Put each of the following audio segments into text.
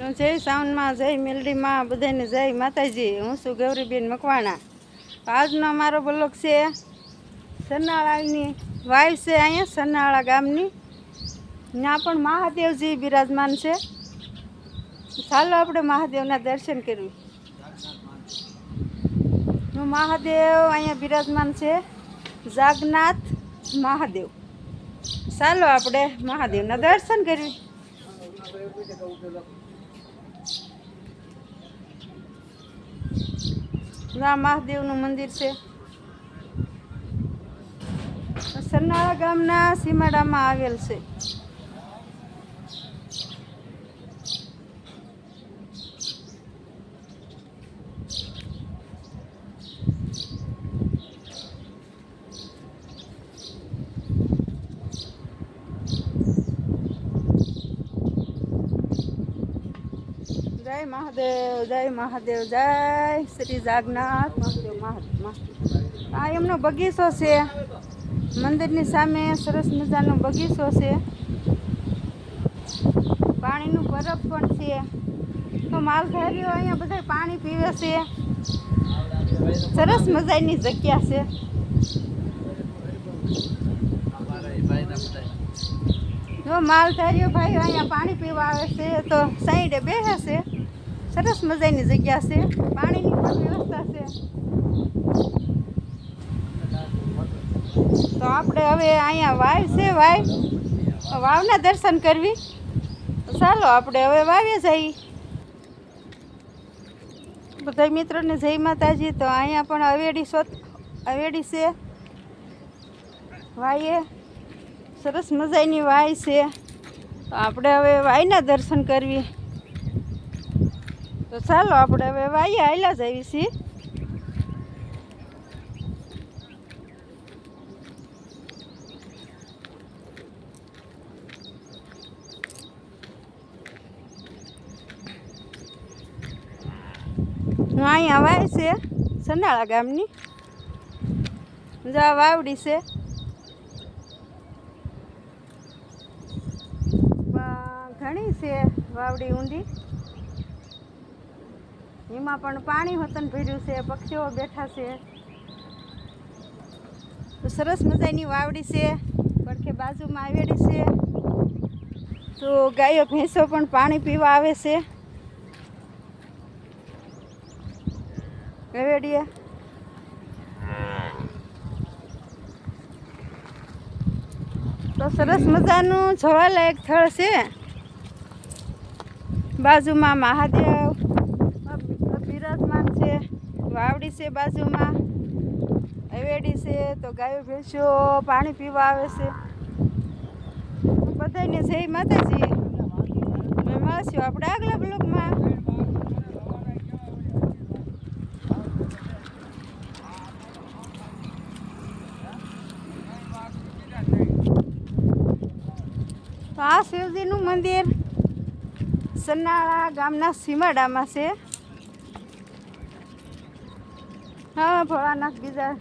જય સાવનમાં, જય મેલડીમાં, બધાને જય માતાજી. હું છું ગૌરીબેન મકવાણા. આજનો અમારો બ્લોક છે સરનાળાની વાઈફ છે અહીંયા, સરનાળા ગામની. ત્યાં પણ મહાદેવજી બિરાજમાન છે. ચાલો આપણે મહાદેવના દર્શન કરવી મહાદેવ અહીંયા બિરાજમાન છે. જાગનાથ મહાદેવ. ચાલો આપણે મહાદેવના દર્શન કરવી આ મહાદેવનું મંદિર છે. સરનાળા ગામના સીમાડામાં આવેલ છે. જય મહાદેવ જય મહાદેવ, જય શ્રી જાગનાથ. મહાદેવ મહાદેવ આ એમનો બગીચો છે. મંદિરની સામે સરસ મજાનો બગીચો છે. પાણીનું બરફ પણ છે. તો માલધારીઓ અહીંયા બધા પાણી પીવે છે. સરસ મજાની જગ્યા છે. જો માલધારીઓ ભાઈ અહીંયા પાણી પીવા આવે છે, તો સાઈડે બેસે છે. સરસ મજાની જગ્યા છે. પાણીની પણ વ્યવસ્થા છે. તો આપણે હવે અહીંયા વાવ છે, વાવ. વાવના દર્શન કરવી. ચાલો આપણે હવે વાવે જઈ. બધા મિત્રોને જય માતાજી. તો અહીંયા પણ અવેડી શોધ અવેડી છે. વાઈએ. સરસ મજાની વાય છે. તો આપણે હવે વાયના દર્શન કરવી. તો ચાલો, આપણે હવે વાઈએ, હાલ્યા આવી છીએ. હું અહીંયા વાય છે, સનાળા ગામની. જા વાવડી છે. ઘણી છે વાવડી ઊંડી. એમાં પણ પાણી હોતન ભર્યું છે, પક્ષીઓ બેઠા છે. તો સરસ મજાની વાવડી છે, પડખે બાજુમાં આવેલી છે. તો ગાયો, ભેંસો પણ પાણી પીવા આવે છે. વેડીએ તો સરસ મજાનું જોવાલાયક સ્થળ છે. બાજુમાં મહાદેવ. વાવડી છે બાજુમાં હવેડી છે, તો ગાયો ભેંસો પાણી પીવા આવે છે. બધાને જય માતાજી. અમે મળશું આપણે આગલા બ્લોકમાં આ શિવજીનું મંદિર સન્નાળા ગામના સીમાડામાં છે. હા ભોળાનાથ બીજા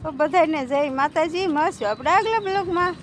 તો બધાને જય માતાજી મળશું આપણે આગલા બ્લોકમાં